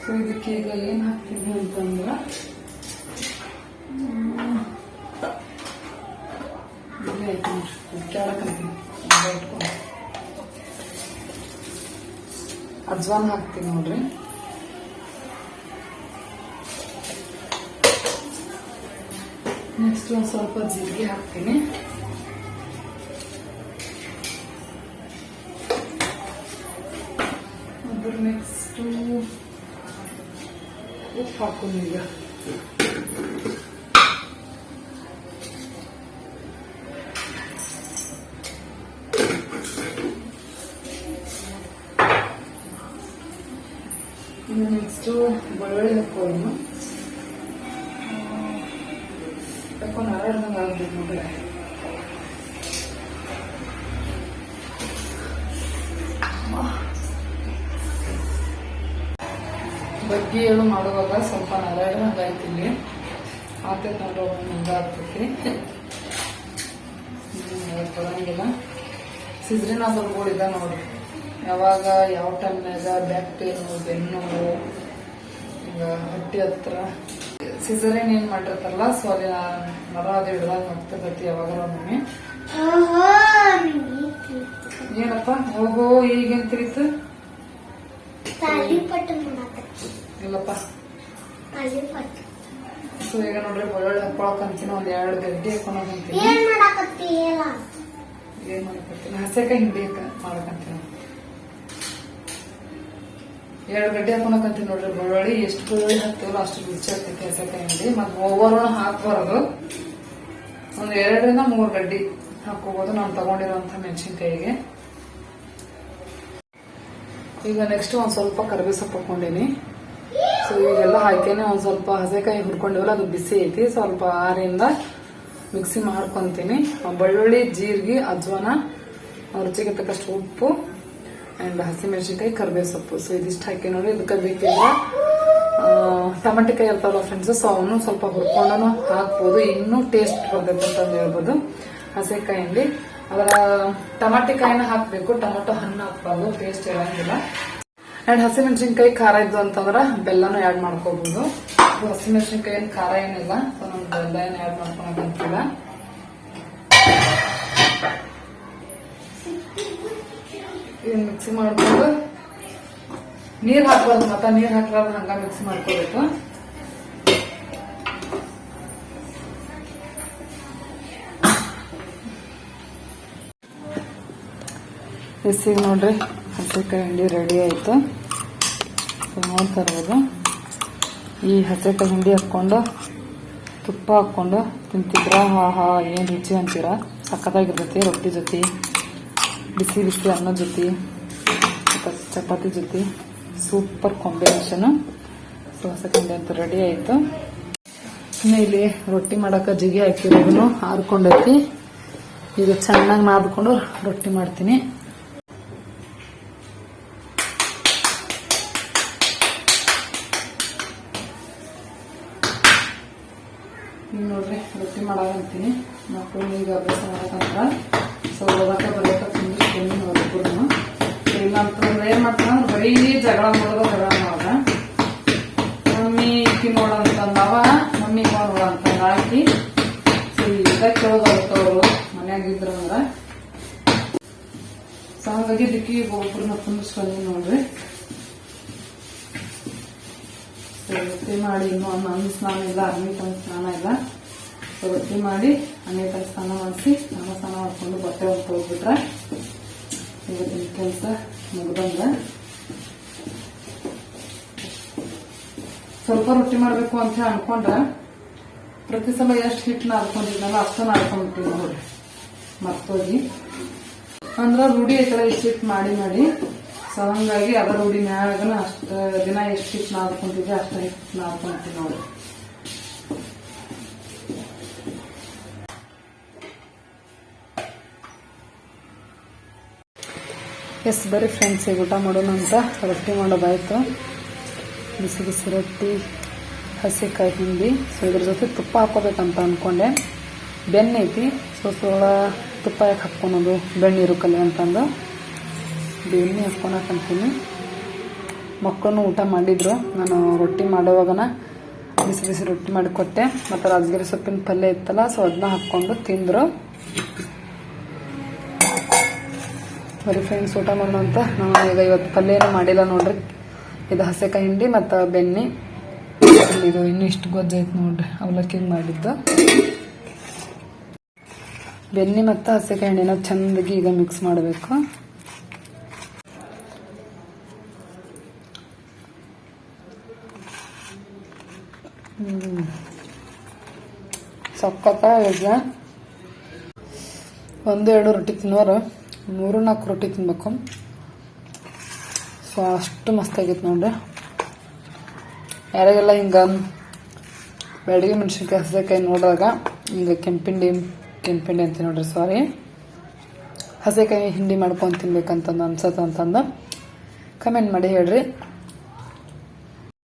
ಸೊ ಇದಕ್ಕೆ ಈಗ ಏನ್ ಹಾಕ್ತೀನಿ ಅಂತಂದ್ರೆ ಇಲ್ಲೇ ಆಯ್ತು ಇಟ್ಕೊಂಡು ಅಜ್ವಾನ್ ಹಾಕ್ತೀನಿ ನೋಡ್ರಿ ನೆಕ್ಸ್ಟ್ ಒಂದು ಸ್ವಲ್ಪ ಜೀರಿಗೆ ಹಾಕ್ತೀನಿ ಅದ್ರ ನೆಕ್ಸ್ಟ್ ಉಪ್ಪು ಹಾಕೊಂಡು ಈಗ ಇನ್ನು ನೆಕ್ಸ್ಟು ಬೆಳ್ಳುಳ್ಳಿ ಹಾಕೋನು ತಕೊಂಡು ಬಗ್ಗೆ ಹೇಳು ಮಾಡುವಾಗ ಸ್ವಲ್ಪ ನರಡ್ದಂಗೆ ಆಯ್ತು ಇಲ್ಲಿ. ಆಗ್ತೈತೆ ನೋಡ್ರಿ ಹಂಗೆ ಆಗ್ತೈತಿ ಕೊಡಂಗಿಲ್ಲ. ಸಿಜ್ರಿನ ನೋಡ್ರಿ ಯಾವಾಗ ಯಾವ ಟೈಮ್ನಾಗ ಬ್ಯಾಕ್ ಪೇನು ಬೆನ್ನು ಹಟ್ಟಿ ಹಿಂಗ ಹೊಟ್ಟೆ ಹತ್ರ. ಸಿಸರೇನ್ ಏನ್ ಮಾಡಿರ್ತಾರಲ್ಲ ಸೊ ಅಲ್ಲಿ ನರ ಅದು ಹಿಡ್ದಾಗ ಮಾಡ್ತಿರ್ತೈತಿ ಯಾವಾಗ ಒಮ್ಮೆ ಏನಪ್ಪ? ಹೋಗೋ ಈಗೇನ್ ತಿರೀತು ಇಲ್ಲಪ್ಪ. ಸೊ ಈಗ ನೋಡ್ರಿ ಬೆಳ್ಳುಳ್ಳಿ ಹಾಕೊಳಕ್ ಅಂತೀನಿ ಒಂದ್ ಎರಡು ಗಂಟೆ ಹಾಕೊಳಕ್ ಅಂತೀನಿ. ಏನ್ ಮಾಡಕತ್ತೀನಿ ಹಸೆಕಾಯಿ ಹಿಂಡಿ ಮಾಡಕಂತೀನಿ ಎರಡು ಗಡ್ಡೆ ಹಾಕೊಳಕಂತೀನಿ ನೋಡ್ರಿ ಬೆಳ್ಳುಳ್ಳಿ ಎಷ್ಟು ಬೆಳ್ಳುಳ್ಳಿ ಹಾಕ್ತೀವಲ್ಲ ಅಷ್ಟು ರುಚಿ ಆಗ್ತೈತಿ ಹಸೆಕಾಯಿ ಮತ್ತೆ ಓವರ್ ಹಾಕ್ಬಾರ್ದು. ಒಂದು ಎರಡರಿಂದ ಮೂರು ಗಡ್ಡಿ ಹಾಕೋಬಹುದು ನಾನು ತಗೊಂಡಿರುವಂತ ಮೆಣಸಿನ್ಕಾಯಿಗೆ. ಈಗ ನೆಕ್ಸ್ಟ್ ಒಂದ್ ಸ್ವಲ್ಪ ಕರಿಬೇವು ಸೊಪ್ಪು ಹಾಕೊಂಡಿನಿ ಸೊ ಈಗೆಲ್ಲ ಹಾಕೇನೆ ಒಂದ್ ಸ್ವಲ್ಪ ಹಸೆಕಾಯಿ ಹುರ್ಕೊಂಡಿವಲ್ಲ, ಅದು ಬಿಸಿ ಐತಿ. ಸ್ವಲ್ಪ ಆರಿಂದ ಮಿಕ್ಸಿ ಮಾಡ್ಕೊಂತೀನಿ. ಬೆಳ್ಳುಳ್ಳಿ ಜೀರಿಗೆ, ಅಜ್ವಾನ ರುಚಿಗೆ ತಕ್ಕಷ್ಟು ಉಪ್ಪು. ಅಂಡ್ ಹಸಿಮೆಣಸಿನ್ಕಾಯಿ ಕರಿಬೇವು ಸೊಪ್ಪು. ಸೊ ಇದಿಷ್ಟು ಹಾಕಿ ನೋಡಿ, ಇದಕ್ಕೆ ಬೇಕಿಲ್ಲ ಟಮಾಟಿಕಾಯಿ ಇರ್ತಾವಲ್ಲ ಫ್ರೆಂಡ್ಸ್ ಸೊ ಅವನು ಸ್ವಲ್ಪ ಹುರ್ಕೊಂಡು ಹಾಕ್ಬೋದು. ಇನ್ನೂ ಟೇಸ್ಟ್ ಬರ್ತೈತೆ ಅಂತ ಹೇಳ್ಬೋದು. ಹಸೆಕಾಯಲ್ಲಿ ಅದರ ಟಮಾಟಿಕಾಯಿನ ಹಾಕಬೇಕು. ಟೊಮೊಟೊ ಹಣ್ಣು ಹಾಕ್ಬಾರ್ದು. ಟೇಸ್ಟ್ ಇರಂಗಿಲ್ಲ. ಆ್ಯಂಡ್ ಹಸಿಮೆಣಸಿನ್ಕಾಯಿ ಖಾರ ಇದ್ದು ಅಂತಂದ್ರೆ ಬೆಲ್ಲನೂ ಆ್ಯಡ್ ಮಾಡ್ಕೋಬಹುದು ಹಸಿಮೆಣಸಿನ್ಕಾಯಿ ಏನು ಖಾರ ಏನಿಲ್ಲ. ಸೊ ನಮ್ಗೆ ಬೆಲ್ಲ ಏನು ಆ್ಯಡ್ ಮಾಡ್ಕೊಳಕಂತಿಲ್ಲ ಇದನ್ನ ಮಿಕ್ಸಿ ಮಾಡ್ಕೊಂಡು? ನೀರ್ ಹಾಕ್ಬಾರ್ದು ಮತ್ತೆ, ನೀರ್ ಹಾಕ್ಲಾರ್ದು ಹಂಗ ಮಿಕ್ಸ್ ಮಾಡ್ಕೋಬೇಕು. ಬಿಸಿಗೆ ನೋಡ್ರಿ, ಹಸಿಕಾಯಿ ಹಿಂಡಿ ರೆಡಿ ಆಯ್ತು. ನೋಡ್ತಾರೋದು ಈ ಹಸಿಕಾಯಿ ಹಿಂಡಿ ಹಾಕೊಂಡು ತುಪ್ಪ ಹಾಕೊಂಡು ತಿಂತಿದ್ರ? ಹಾ ಹಾ, ಏನು ರುಚಿ ಅಂತೀರ? ಸಕ್ಕತ್ತಾಗಿರ್ತೈತಿ ರೊಟ್ಟಿ ಜೊತೆ. ಬಿಸಿ ಬಿಸಿ ಅನ್ನ ಜೊತೆ, ಚಪಾತಿ ಜೊತೆ ಸೂಪರ್ ಕಾಂಬಿನೇಷನ್ ಸೊ ಹಸಕಂಡಿ ಅಂತ ರೆಡಿ ಆಯಿತು. ಇಲ್ಲಿ ರೊಟ್ಟಿ ಮಾಡೋಕೆ ಜಿಗಿ ಹಾಕಿರೋದನ್ನು ಹಾರ್ಕೊಂಡೈತಿ ಈಗ ಚೆನ್ನಾಗಿ ನಾದ್ಕೊಂಡು ರೊಟ್ಟಿ ಮಾಡ್ತೀನಿ. ನೋಡ್ರಿ, ರೊಟ್ಟಿ ಮಾಡಾಕಂತೀನಿ ಮಕ್ಕಳು ಈಗ ಅಭ್ಯಾಸ ಮಾಡಕಂತ ಸೊ ಅಂತಂದ್ರೆ ಏನ್ ಮಾಡ್ತಾನ ಬರೀ ಜಗಳ ಮಾಡೋದು ಜಗಳ ಮಾಡೋದ ಮಮ್ಮಿ ಇಕ್ಕಿ ನೋಡಂತಂದವ ಮಮ್ಮಿ ನೋಡಂತ ಹಾಕಿ ಸೀದ ಈಗ ಕೇಳೋದಾಗುತ್ತೆ ಅವರು ಮನ್ಯಾಗ ಇದ್ರಂದ್ರ ಸೊ ಹಂಗಾಗಿ ದಿಕ್ಕಿ ಒಬ್ಬರನ್ನ ತುಂಬಿಸ್ಕೊಂಡಿ ನೋಡ್ರಿ. ರೊಟ್ಟಿ ಮಾಡಿ ಇನ್ನೂ ನನ್ನ ಸ್ನಾನ ಇಲ್ಲ ಅರ್ನಿ ತಂದು ಸ್ನಾನ ಇಲ್ಲ. ಸೊ ರೊಟ್ಟಿ ಮಾಡಿ ಅನೇಕ ಸ್ನಾನ ಮಾಡಿಸಿ ನಾನು ಸ್ನಾನ ಮಾಡಿಕೊಂಡು ಬಟ್ಟೆ ಹೊತ್ತು ಹೋಗ್ಬಿಟ್ರೆ ಇವತ್ತಿನ ಕೆಲಸ. ಮುಗ್ದಂಗ. ಸ್ವಲ್ಪ ರೊಟ್ಟಿ ಮಾಡಬೇಕು ಅಂತ ಅನ್ಕೊಂಡ್ರೆ ಪ್ರತಿ ಸಲ ಎಷ್ಟು ಹಿಟ್ಟು ನಾದ್ಕೊಂಡಿದ್ನಲ್ಲ ಅಷ್ಟು ನಾದ್ಕೊಂಡ್ಬಿಟ್ಟಿವಿ ನೋಡ್ರಿ. ಮರ್ತೋಗಿ. ಅಂದ್ರ ರೂಢಿ ಐತಲ್ಲ ಇಷ್ಟು ಹಿಟ್ಟು ಮಾಡಿ ಮಾಡಿ. ಸೊ ಹಂಗಾಗಿ ಅದರ ರೂಢಿ ಮ್ಯಾಗನ ಅಷ್ಟ ದಿನ ಎಷ್ಟು ಹಿಟ್ಟು ನಾದ್ಕೊಂತಿದ್ವಿ ಅಷ್ಟು ಹಿಟ್ಟು ನಾದ್ಕೊಂತೀವಿ ನೋಡಿ ಎಸ್ ಬರೀ ಫ್ರೆಂಡ್ಸ್ ಊಟ ಮಾಡೋಣ ಅಂತ ರೊಟ್ಟಿ ಮಾಡೋದಾಯಿತು. ಬಿಸಿ ಬಿಸಿ ರೊಟ್ಟಿ, ಹಸಿಕಾಯಿ ಹಿಂಡಿ. ಸೊ ಇದ್ರ ಜೊತೆ ತುಪ್ಪ ಹಾಕೋಬೇಕಂತ ಅಂದ್ಕೊಂಡೆ ಬೆಣ್ಣೆ ಐತಿ. ಸೊ ಸೋಳ ತುಪ್ಪ ಯಾಕೆ ಹಾಕ್ಕೊಳೋದು? ಬೆಣ್ಣೆ ಕಲೆ ಅಂತಂದು. ಬೆಣ್ಣೆ ಹಾಕ್ಕೊಳಕಂತೀನಿ ಮಕ್ಕಳು ಊಟ ಮಾಡಿದ್ರು. ನಾನು ರೊಟ್ಟಿ ಮಾಡುವಾಗನ ಬಿಸಿ ಬಿಸಿ ರೊಟ್ಟಿ ಮಾಡಿಕೊಟ್ಟೆ. ಮತ್ತು ರಾಜಗಿರಿ ಸೊಪ್ಪಿನ ಪಲ್ಯ ಇತ್ತಲ್ಲ ಸೊ ಅದನ್ನ ಹಾಕ್ಕೊಂಡು ತಿಂದರು. ಬರೀ ಫ್ರೆಂಡ್ಸ್ ಊಟ ಮಾಡೋಣ ಅಂತ. ನಾನು ಈಗ ಇವತ್ತು ಪಲ್ಯ ಏನೂ ಮಾಡಿಲ್ಲ ನೋಡ್ರಿ. ಇದು ಹಸೆಕಾಯಿ ಹಿಂಡಿ ಮತ್ತು ಬೆಣ್ಣೆ. ಇದು ಇನ್ನೂ ಇಷ್ಟು ಗೊಜ್ಜೈತೆ ನೋಡ್ರಿ. ಅವಲಕ್ಕಿ ಮಾಡಿದ್ದು. ಬೆಣ್ಣೆ ಮತ್ತು ಹಸೆಕಾಯಿ ಹಿಂಡಿನ ಚೆಂದಾಗಿ ಈಗ ಮಿಕ್ಸ್ ಮಾಡಬೇಕು. ಈಗ ಒಂದು ಎರಡು ರೊಟ್ಟಿ ತಿನ್ನೋರು. ಮೂರು ನಾಲ್ಕು ರೊಟ್ಟಿ ತಿನ್ಬೇಕು. ಸೊ, ಅಷ್ಟು ಮಸ್ತಾಗಿತ್ತು ನೋಡ್ರಿ. ಯಾರಿಗೆಲ್ಲ ಹಿಂಗೆ ಬೆಳಗ್ಗೆ ಮೆಣಸಿನ್ಕಾಯಿ ಹಸೆಕಾಯಿ ನೋಡಿದಾಗ, ಹಿಂಗೆ ಕೆಂಪಿಂಡಿ ಕೆಂಪಿಂಡಿ ಅಂತ ನೋಡ್ರಿ ಸಾರಿ ಹಸೆಕಾಯಿ ಹಿಂಡಿ ಮಾಡ್ಕೊಂಡು ತಿನ್ಬೇಕಂತಂದು ಅನ್ಸತ್ತಂತಂದು ಕಮೆಂಟ್ ಮಾಡಿ ಹೇಳ್ರಿ.